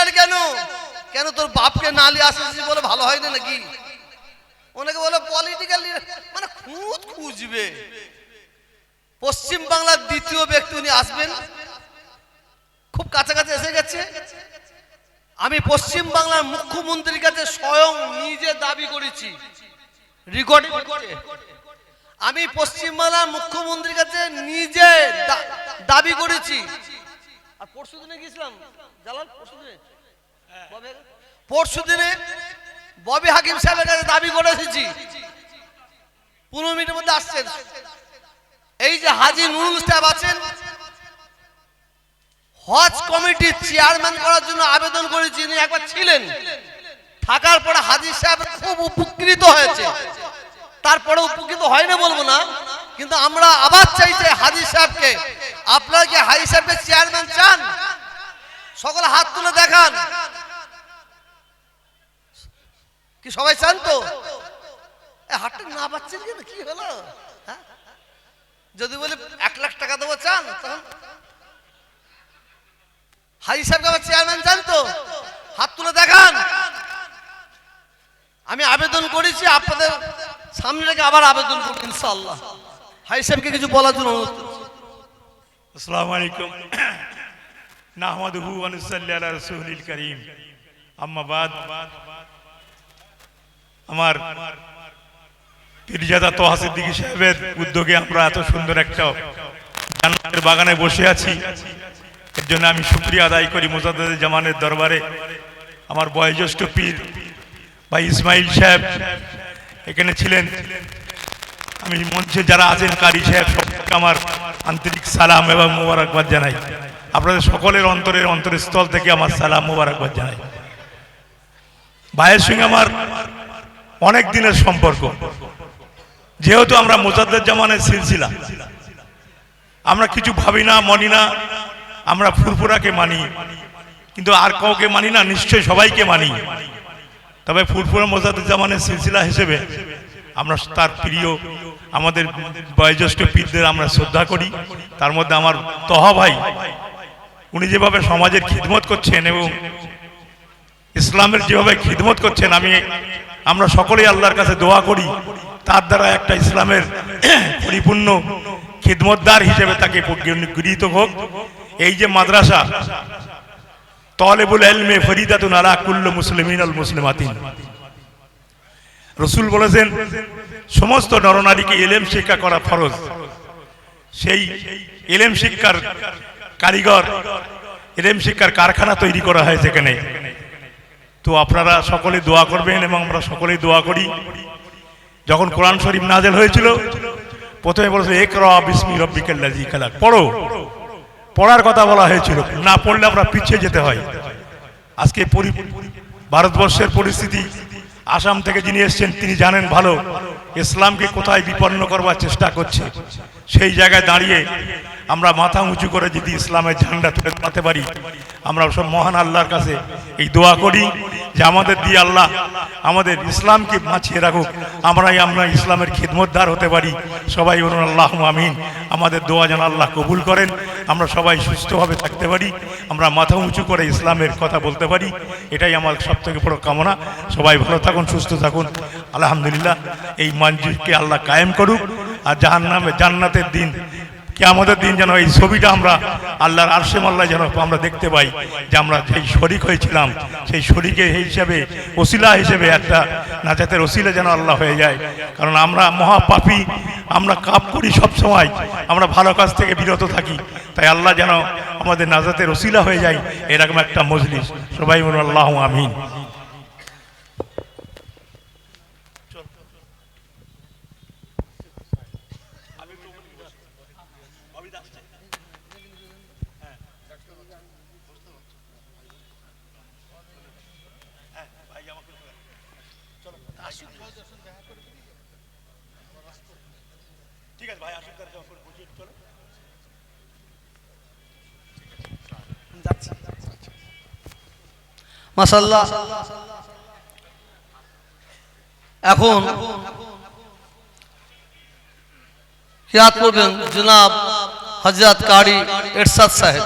Leader কেন? কেন তোর বাপকে নালি আসেছিস বলে ভালো হয় না নাকি? ওনাকে বলে পলিটিক্যাল মানে খুঁজ খুঁজবে। পশ্চিম বাংলার দ্বিতীয় ব্যক্তি উনি আসবেন। খুব কাছাকাছি এসে গেছে। আমি পশ্চিম বাংলার মুখ্যমন্ত্রীর কাছে স্বয়ং নিজে দাবি করেছি। রেকর্ডিং করে আমি পশ্চিম বাংলার মুখ্যমন্ত্রীর কাছে নিজে দাবি করেছি। আর পরশু দিনে গেছিলাম জালাল পরশু দিনে? পরশু দিনে ববি হাকিম সাহেবের কাছে দাবি করে এসেছি। পনেরো মিনিটের মধ্যে আসছেন। এই যে হাজি নুরুল সাহেব আছেন হজ কমিটির চেয়ারম্যান করার জন্য আবেদন করেছি ইনি একবার ছিলেন। থাকার পরে হাজি সাহেব খুব উপকৃত হয়েছে। তারপরে উপকৃত হয় না বলব না কিন্তু আমরা আবার চাইছি হাজি সাহেবকে আপনারা কি হাজি সাহেবকে সকলে হাত তুলে দেখান। কি সবাই চান তো এ, হাতটা না পাচ্ছেন কেন? কি হলো? হ্যাঁ? যদি বলি এক লাখ টাকা দেবো চান তখন হাজি সাহেবকে চেয়ারম্যান চান তো? হাত তুলে দেখান। আমি আবেদন করেছি আপনাদের সামনে রেখে আবার আবেদন করব ইনশাআল্লাহ। হাজি সাহেবকে কিছু বলার জন্য অনুরোধ করছি। আসসালামু আলাইকুম। নাহমাদুহু ওয়া নুসাল্লি আলা রাসূলিল আমার পীরজাদা তোহা সিদ্দিকী সাহেবের উদ্যোগে আমরা এত সুন্দর একটা বাগানে বসে আছি। এর জন্য আমি শুকরিয়া আদায় করি মুজাদ্দেদ জামানের দরবারে। আমার বয়োজ্যেষ্ঠ পীর ভাই ইসমাইল সাহেব এখানে ছিলেন। আমি মঞ্চে যারা আছেন কারি সাহেব আমার আন্তরিক সালাম এবং মোবারকবাদ জানাই। আপনাদের সকলের অন্তরের অন্তরের স্থল থেকে আমার সালাম মোবারকবাদ জানাই। ভাইয়ের সঙ্গে আমার অনেক দিনের সম্পর্ক। যেহেতু আমরা মোজাদ্দের জামানের সিলসিলা, আমরা কিছু ভাবি না, মনি না, আমরা ফুরফুরাকে মানি। কিন্তু আর কাউকে মানি না, নিশ্চয়ই সবাইকে মানি। তবে ফুরফুরা মোজাদুজ্জামানের সিলসিলা হিসেবে আমরা তার প্রিয়, আমাদের বয়োজ্যেষ্ঠ পীরদের আমরা শ্রদ্ধা করি। তার মধ্যে আমার তহা ভাই উনি যেভাবে সমাজের খিদমত করছেন এবং ইসলামের যেভাবে খিদমত করছেন, আমি আমরা সকলেই আল্লাহর কাছে দোয়া করি। তার দ্বারা একটা ইসলামের পরিপূর্ণ খিদমতদার হিসেবে তাকে গৃহীত হোক। এই যে মাদ্রাসা, তলেবুল এলমে ফরিদাতুন আলা কুল্লু মুসলিমিন আল রসুল বলেছেন, সমস্ত নরনারীকে এলেম শিক্ষা করা ফরজ। সেই এলেম শিক্ষার কারিগর এলেম শিক্ষার কারখানা তৈরি করা হয় সেখানে তো আপনারা সকলে দোয়া করবেন এবং আমরা সকলেই দোয়া করি। যখন কোরআন শরীফ নাজেল হয়েছিল, প্রথমে বলেছে এক র বিসমি রব্বিকাল্লাজি খালাক। পড়ো। পড়ার কথা বলা হয়েছিল। না পড়লে আমরা পিছিয়ে যেতে হয়। আজকে ভারতবর্ষের পরিস্থিতি, আসাম থেকে যিনি এসছেন, তিনি জানেন ভালো, ইসলামকে কোথায় বিপন্ন করবার চেষ্টা করছে। সেই জায়গায় দাঁড়িয়ে আমরা মাথা উঁচু করে যদি ইসলামের ঝান্ডা তুলে দাঁড়াতে পারি, আমরা সব মহান আল্লাহর কাছে এই দোয়া করি যে আমাদের দিয়ে আল্লাহ আমাদের ইসলামকে বাঁচিয়ে রাখুক, আমরাই আমরা ইসলামের খিদমতদার হতে পারি। সবাই বলুন আল্লাহ আমিন। আমাদের দোয়া যেন আল্লাহ কবুল করেন, আমরা সবাই সুস্থভাবে থাকতে পারি, আমরা মাথা উঁচু করে ইসলামের কথা বলতে পারি, এটাই আমার সব থেকে বড় কামনা। সবাই ভালো থাকুন, সুস্থ থাকুন। আলহামদুলিল্লাহ, এই মঞ্জুরকে আল্লাহ কায়েম করুক, আর জাহান্নামে জান্নাতের দিন কে আমাদের দিন যেন এই ছবিটা আমরা আল্লাহর আরশে মাল্লা যেন আমরা দেখতে পাই যে আমরা যেই শরিক হয়েছিলাম, সেই শরিকে হিসেবে, ওসিলা হিসেবে একটা নাজাতের ওসিলা যেন আল্লাহ হয়ে যায়। কারণ আমরা মহাপাপী, আমরা কাপ করি সব সময়, আমরা ভালো কাজ থেকে বিরত থাকি। তাই আল্লাহ যেন আমাদের নাজাতের ওসিলা হয়ে যায়, এরকম একটা মজলিস। সবাই বলুন, আল্লাহ আমিন। মাসাল্লাহ এখন কিরাত করবেন জনাব হজরত কারি এরশাদ সাহেব।